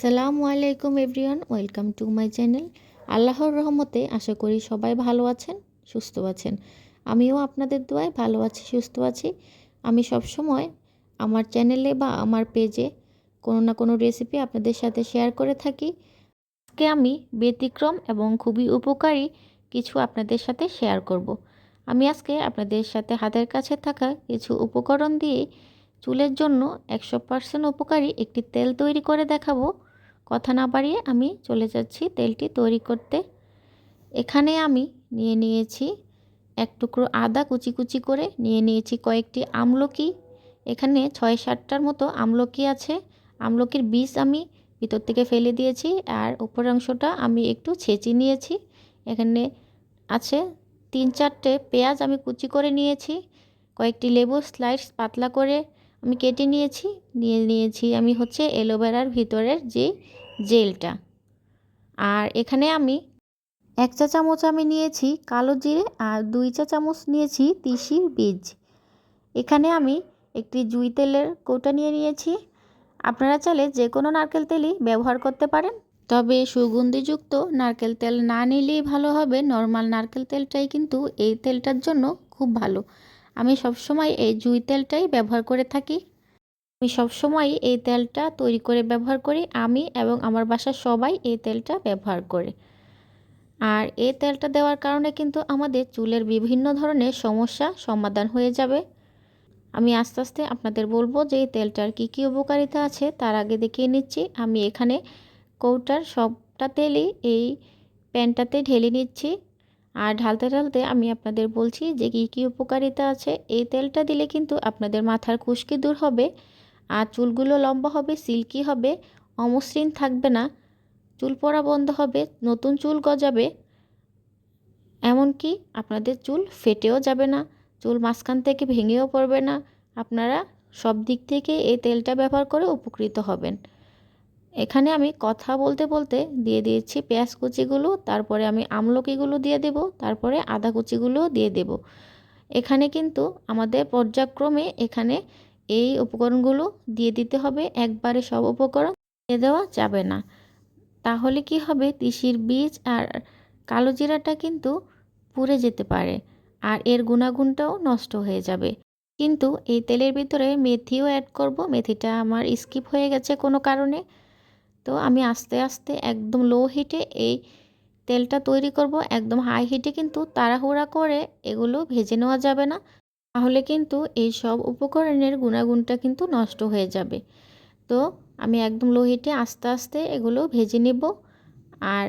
সালামু আলাইকুম everyone, welcome to my channel. আল্লাহর রহমতে আশা করি সবাই ভালো আছেন, সুস্থ আছেন। আমিও আপনাদের দোয়ায় ভালো আছি, সুস্থ আছি। আমি সব সময় আমার চ্যানেলে বা আমার পেজে কোনো না কোনো রেসিপি আপনাদের সাথে শেয়ার করে থাকি। আজকে আমি ব্যতিক্রম এবং খুবই উপকারী কিছু আপনাদের সাথে শেয়ার করব। আমি আজকে আপনাদের সাথে হাতের কাছে থাকা কিছু উপকরণ দিয়ে চুলের জন্য একশো পার্সেন্ট উপকারী একটি তেল তৈরি করে দেখাবো। কথা না বাড়িয়ে আমি চলে যাচ্ছি তেলটি তৈরি করতে। এখানে আমি নিয়ে নিয়েছি এক টুকরো আদা কুচি কুচি করে, নিয়ে নিয়েছি কয়েকটি আমলকি। এখানে ছয় সাতটার মতো আমলকি আছে। আমলকির বীজ আমি ভিতর থেকে ফেলে দিয়েছি আর উপরের অংশটা আমি একটু ছেঁচি নিয়েছি। এখানে আছে তিন চারটে পেঁয়াজ আমি কুচি করে নিয়েছি, কয়েকটি লেবু স্লাইস পাতলা করে আমি কেটে নিয়েছি। নিয়ে নিয়েছি আমি হচ্ছে অ্যালোভেরার ভিতরের যে জেলটা। আর এখানে আমি এক চা চামচ আমি নিয়েছি কালো জিরে আর দুই চা চামচ নিয়েছি তিসির বীজ। এখানে আমি একটি জুই তেলের কৌটা নিয়ে নিয়েছি। আপনারা চাইলে যে কোনো নারকেল তেলই ব্যবহার করতে পারেন। তবে সুগন্ধিযুক্ত নারকেল তেল না নিলেই ভালো হবে। নর্মাল নারকেল তেলটাই কিন্তু এই তেলটার জন্য খুব ভালো। আমি সবসময় এই জুই তেলটাই ব্যবহার করে থাকি। আমি সবসময় এই তেলটা তৈরি করে ব্যবহার করি, আমি এবং আমার বাসার সবাই এই তেলটা ব্যবহার করে। আর এই তেলটা দেওয়ার কারণে কিন্তু আমাদের চুলের বিভিন্ন ধরনের সমস্যা সমাধান হয়ে যাবে। আমি আস্তে আস্তে আপনাদের বলব যে এই তেলটার কী কী উপকারিতা আছে, তার আগে দেখিয়ে নিচ্ছি। আমি এখানে কৌটার সবটা তেলই এই প্যানটাতে ঢেলে নিচ্ছি। আর ঢালতে ঢালতে আমি আপনাদের বলছি যে কী কী উপকারিতা আছে। এই তেলটা দিলে কিন্তু আপনাদের মাথার খুশকি দূর হবে। আর চুলগুলো লম্বা হবে, সিল্কি হবে, অমসৃণ থাকবে না। চুল পড়া বন্ধ হবে, নতুন চুল গজাবে। এমনকি আপনাদের চুল ফেটেও যাবে না, চুল মাঝখান থেকে ভেঙেও পড়বে না। আপনারা সব দিক থেকে এই তেলটা ব্যবহার করে উপকৃত হবেন। এখানে আমি কথা বলতে বলতে দিয়ে দিয়েছি পেঁয়াজ কুচিগুলো, তারপরে আমি আমলকিগুলো দিয়ে দেব, তারপরে আদা কুচিগুলোও দিয়ে দেব। এখানে কিন্তু আমাদের পর্যায়ক্রমে এখানে এই উপকরণগুলো দিয়ে দিতে হবে। একবারে সব উপকরণ দিয়ে দেওয়া যাবে না। তাহলে কি হবে? তিসির বীজ আর কালো জিরাটা কিন্তু পুড়ে যেতে পারে আর এর গুণাগুণটাও নষ্ট হয়ে যাবে। কিন্তু এই তেলের ভিতরে মেথিও অ্যাড করব। মেথিটা আমার স্কিপ হয়ে গেছে কোনো কারণে। তো আমি আস্তে আস্তে একদম লো হিটে এই তেলটা তৈরি করব। একদম হাই হিটে কিন্তু তাড়াহুড়া করে এগুলো ভেজে নেওয়া যাবে না। তাহলে কিন্তু এই সব উপকরণের গুণাগুণটা কিন্তু নষ্ট হয়ে যাবে। তো আমি একদম লো হিটে আস্তে আস্তে এগুলো ভেজে নেব। আর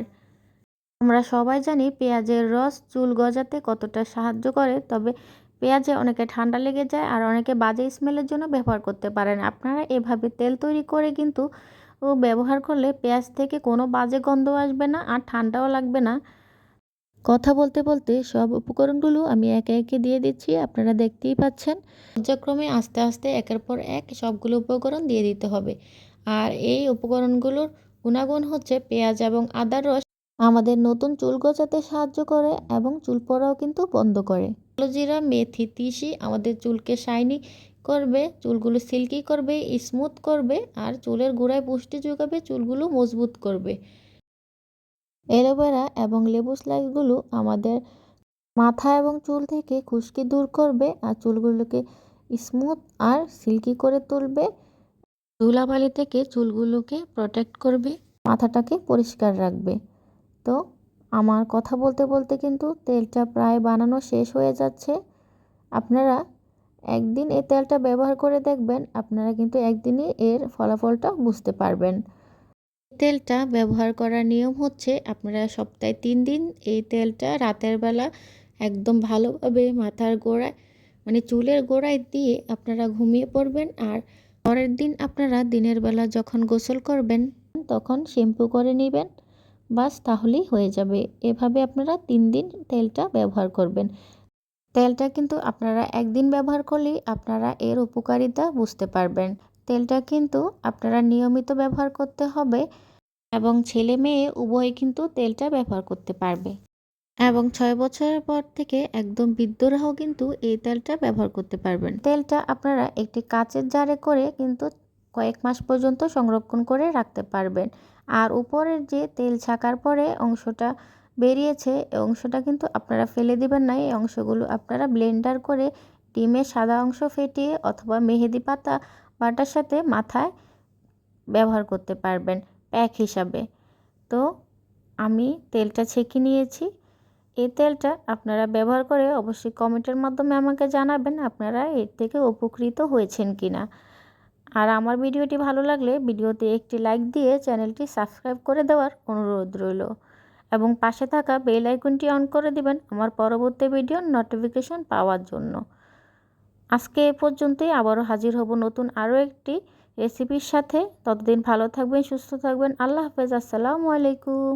আমরা সবাই জানি পেঁয়াজের রস চুল গজাতে কতটা সাহায্য করে, তবে পেঁয়াজে অনেকে ঠান্ডা লেগে যায় আর অনেকে বাজে স্মেলের জন্য ব্যবহার করতে পারেন। আপনারা এভাবে তেল তৈরি করে কিন্তু ও ব্যবহার করলে পেঁয়াজ থেকে কোনো বাজে গন্ধ আসবে না আর ঠান্ডাও লাগবে না। কথা বলতে বলতে সব উপকরণগুলো আমি একে একে দিয়ে দিচ্ছি, আপনারা দেখতেই পাচ্ছেন। পর্যায়ক্রমে আস্তে আস্তে একের পর এক সবগুলো উপকরণ দিয়ে দিতে হবে। আর এই উপকরণগুলোর গুণাগুণ হচ্ছে পেঁয়াজ এবং আদার রস। আমাদের নতুন চুল গজাতে সাহায্য করে এবং চুল পড়াও কিন্তু বন্ধ করে। জিরা মেথি, তিসি আমাদের চুলকে শাইনি করবে, চুলগুলো সিল্কি করবে, স্মুথ করবে, আর চুলের গোড়ায় পুষ্টি যোগাবে, চুলগুলো মজবুত করবে। অ্যালোভেরা এবং লেবু স্লাইসগুলো আমাদের মাথা এবং চুল থেকে খুশকি দূর করবে আর চুলগুলোকে স্মুথ আর সিল্কি করে তুলবে। ধুলাবালি থেকে চুলগুলোকে প্রোটেক্ট করবে, মাথাটাকে পরিষ্কার রাখবে। তো আমার কথা বলতে বলতে কিন্তু তেলটা প্রায় বানানো শেষ হয়ে যাচ্ছে। আপনারা একদিন এই তেলটা ব্যবহার করে দেখবেন, আপনারা কিন্তু একদিনই এর ফলাফলটা বুঝতে পারবেন। তেলটা ব্যবহার করার নিয়ম হচ্ছে আপনারা সপ্তাহে তিন দিন এই তেলটা রাতের বেলা একদম ভালোভাবে মাথার গোড়ায় মানে চুলের গোড়ায় দিয়ে আপনারা ঘুমিয়ে পড়বেন। আর পরের দিন আপনারা দিনের বেলা যখন গোসল করবেন, তখন শ্যাম্পু করে নেবেন। বাস তাহলেই হয়ে যাবে। এভাবে আপনারা তিন দিন তেলটা ব্যবহার করবেন। তেলটা কিন্তু আপনারা একদিন ব্যবহার করলেই আপনারা এর উপকারিতা বুঝতে পারবেন। তেলটা কিন্তু আপনারা নিয়মিত ব্যবহার করতে হবে। এবং ছেলে মেয়ে উভয়ে কিন্তু তেলটা ব্যবহার করতে পারবে। এবং ছয় বছরের পর থেকে একদম বৃদ্ধরাও কিন্তু এই তেলটা ব্যবহার করতে পারবেন। তেলটা আপনারা একটি কাচের জারে করে কিন্তু কয়েক মাস পর্যন্ত সংরক্ষণ করে রাখতে পারবেন। আর উপরের যে তেল ছাকার পরে অংশটা বেরিয়েছে এই অংশটা কিন্তু আপনারা ফেলে দিবেন না। এই অংশগুলো আপনারা ব্লেন্ডার করে ডিমের সাদা অংশ ফেটিয়ে অথবা মেহেদি পাতা বাটার সাথে মাথায় ব্যবহার করতে পারবেন। প্যাক হিসাবে। তো আমি তেলটা ছেঁকে নিয়েছি। এই তেলটা আপনারা ব্যবহার করে অবশ্যই কমেন্টের মাধ্যমে আমাকে জানাবেন আপনারা এর থেকে উপকৃত হয়েছেন কি না আর আমার ভিডিওটি ভালো লাগলে ভিডিওতে একটি লাইক দিয়ে চ্যানেলটি সাবস্ক্রাইব করে দেওয়ার অনুরোধ রইল। এবং পাশে থাকা বেল আইকনটি অন করে দিবেন আমার পরবর্তী ভিডিওর নোটিফিকেশন পাওয়ার জন্য। আজকে এ পর্যন্তই আবারও হাজির হব নতুন আরও একটি রেসিপির সাথে ততদিন ভালো থাকবেন সুস্থ থাকবেন। আল্লাহ হাফেজ আসসালামু আলাইকুম।